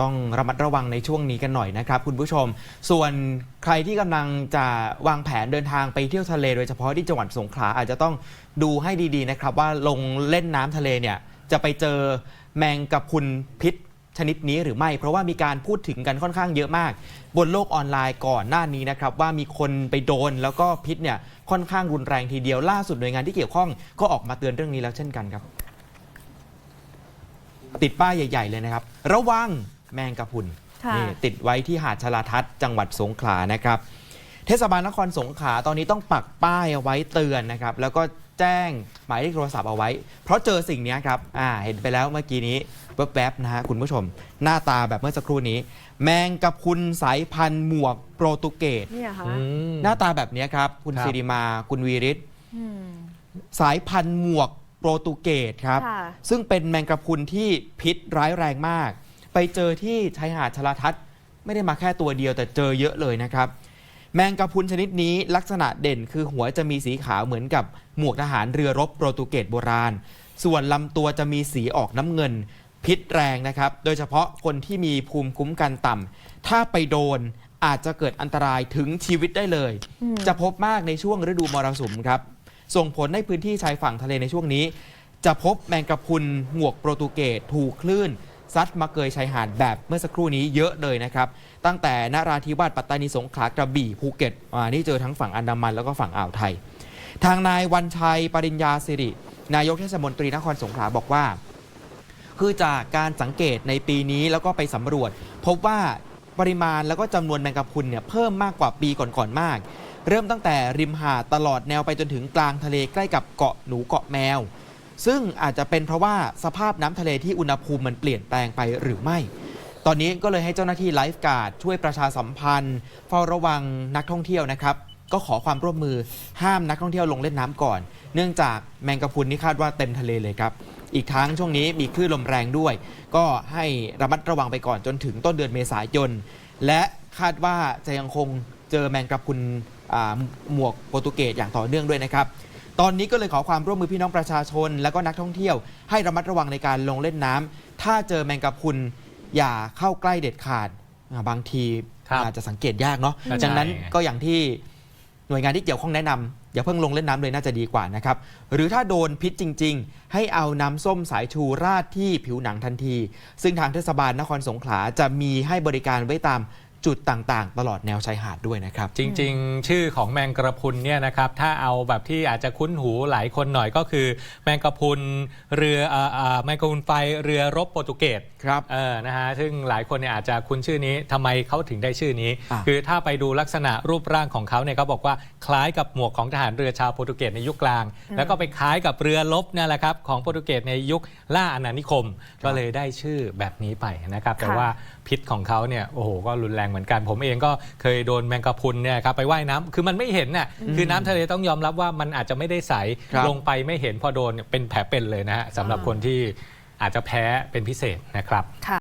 ต้องระมัดระวังในช่วงนี้กันหน่อยนะครับคุณผู้ชม ส่วนใครที่กำลังจะวางแผนเดินทางไปเที่ยวทะเล โดยเฉพาะที่จังหวัดสงขลาอาจจะต้องดูให้ดีๆนะครับ ว่าลงเล่นน้ำทะเลเนี่ยจะไปเจอแมงกะพุนพิษชนิดนี้หรือไม่ เพราะว่ามีการพูดถึงกันค่อนข้างเยอะมาก บนโลกออนไลน์ก่อนหน้านี้นะครับ ว่ามีคนไปโดนแล้วก็พิษเนี่ยค่อนข้างรุนแรงทีเดียวล่าสุดหน่วยงานที่เกี่ยวข้องก็ออกมาเตือนเรื่องนี้แล้วเช่นกันครับ ติดป้ายใหญ่ ๆ เลยนะครับ ระวัง แมงกะพรุนค่ะนี่ติดไว้ที่หาดชลาทัศน์จังหวัดสงขลานะครับ เทศบาลนครสงขลาตอนนี้ต้องปักป้ายเอาไว้เตือนนะครับ แล้วก็แจ้งหมายเลขโทรศัพท์เอาไว้ เพราะเจอสิ่งนี้ครับอ่าเห็นไปแล้วเมื่อกี้นี้แวบๆนะฮะคุณผู้ชม หน้าตาแบบเมื่อสักครู่นี้ แมงกะพรุนสายพันธุ์หมวกโปรตุเกส เนี่ยค่ะหน้าตาแบบนี้ครับ คุณครับ สิริมา คุณวีริศอืม สายพันธุ์หมวกโปรตุเกสครับ ค่ะ ซึ่งเป็นแมงกะพรุนที่พิษร้ายแรงมาก ไปเจอที่ชายหาดชลาทัศน์ไม่ได้มาแค่ตัวเดียวแต่เจอเยอะเลยนะครับ แมงกะพรุนชนิดนี้ลักษณะเด่นคือหัวจะมีสีขาวเหมือนกับหมวกทหารเรือรบโปรตุเกสโบราณ ส่วนลำตัวจะมีสีออกน้ำเงิน พิษแรงนะครับ โดยเฉพาะคนที่มีภูมิคุ้มกันต่ำถ้าไปโดนอาจจะเกิดอันตรายถึงชีวิตได้เลยอืมจะพบมากในช่วงฤดูมรสุมครับ ส่งผลให้พื้นที่ชายฝั่งทะเลในช่วงนี้ จะพบแมงกะพรุนหมวกโปรตุเกสถูกคลื่น ซัดมาเกยชายหาดแบบเมื่อสักครู่นี้เยอะเลยนะครับ ตั้งแต่นราธิวาสปัตตานีสงขลากระบี่ภูเก็ตอ่านี่เจอทั้งฝั่งอันดามันแล้วก็ฝั่งอ่าวไทย ทางนายวันชัยปริญญาสิริ นายกเทศมนตรีนครสงขลาบอกว่า คือจากการสังเกตในปีนี้แล้วก็ไปสำรวจ พบว่าปริมาณแล้วก็จำนวนแมงกะพรุนเนี่ยเพิ่มมากกว่าปีก่อนๆมาก เริ่มตั้งแต่ริมหาดตลอดแนวไปจนถึงกลางทะเลใกล้กับเกาะหนูเกาะแมว ซึ่งอาจจะเป็นเพราะว่าสภาพน้ำทะเลที่อุณหภูมิมันเปลี่ยนแปลงไปหรือไม่ ตอนนี้ก็เลยให้เจ้าหน้าที่ไลฟ์การ์ดช่วยประชาสัมพันธ์ เฝ้าระวังนักท่องเที่ยวนะครับ ก็ขอความร่วมมือห้ามนักท่องเที่ยวลงเล่นน้ำก่อน เนื่องจากแมงกะพรุนนี่คาดว่าเต็มทะเลเลยครับอีกทั้งช่วงนี้มีคลื่นลมแรงด้วย ก็ให้ระมัดระวังไปก่อนจนถึงต้นเดือนเมษายน และคาดว่าจะยังคงเจอแมงกะพรุนหมวกโปรตุเกสอย่างต่อเนื่องด้วยนะครับ ตอนนี้ก็เลยขอความร่วมมือพี่น้องประชาชน และก็นักท่องเที่ยวให้ระมัดระวังในการลงเล่นน้ำถ้าเจอแมงกะพรุนอย่าเข้าใกล้เด็ดขาดอ่าบางทีครับอาจจะสังเกตยากเนาะเข้าใจดังนั้นก็อย่างที่หน่วยงานที่เกี่ยวข้องแนะนำอย่าเพิ่งลงเล่นน้ำเลยน่าจะดีกว่านะครับ หรือถ้าโดนพิษจริง ๆ ให้เอาน้ำส้มสายชูราดที่ผิวหนังทันที ซึ่งทางเทศบาลนครสงขลาจะมีให้บริการไว้ตาม จุดต่างๆ ตลอดแนวชายหาดด้วยนะครับ จริง ๆ ชื่อของแมงกระพรุนเนี่ยนะครับถ้าเอาแบบที่อาจจะคุ้นหูหลายคนหน่อยก็คือ แมงกระพรุนเรือเอ่อเอ่อแมงกระพรุนไฟเรือรบโปรตุเกส ครับ เออ นะฮะ ซึ่งหลายคนเนี่ยอาจจะคุ้นชื่อนี้ ทำไมเขาถึงได้ชื่อนี้ อะ คือถ้าไปดูลักษณะรูปร่างของเขาเนี่ยเขาบอกว่าคล้ายกับหมวกของทหารเรือชาวโปรตุเกสในยุคกลาง แล้วก็ไปคล้ายกับเรือรบเนี่ยแหละครับของโปรตุเกสในยุคล่าอาณานิคม ก็เลยได้ชื่อแบบนี้ไปนะครับ แต่ค่ะว่าพิษของเขาเนี่ย โอ้โห ก็รุนแรงเหมือนกัน ผมเองก็เคยโดนแมงกะพรุนเนี่ยครับไปว่ายน้ำคือมันไม่เห็นน่ะคือน้ำทะเลต้องยอมรับว่ามันอาจจะไม่ได้ใสครับลงไปไม่เห็นพอโดนเนี่ยเป็นแผลเป็นเลยนะฮะสำหรับคนที่อาจจะแพ้เป็นพิเศษนะครับค่ะ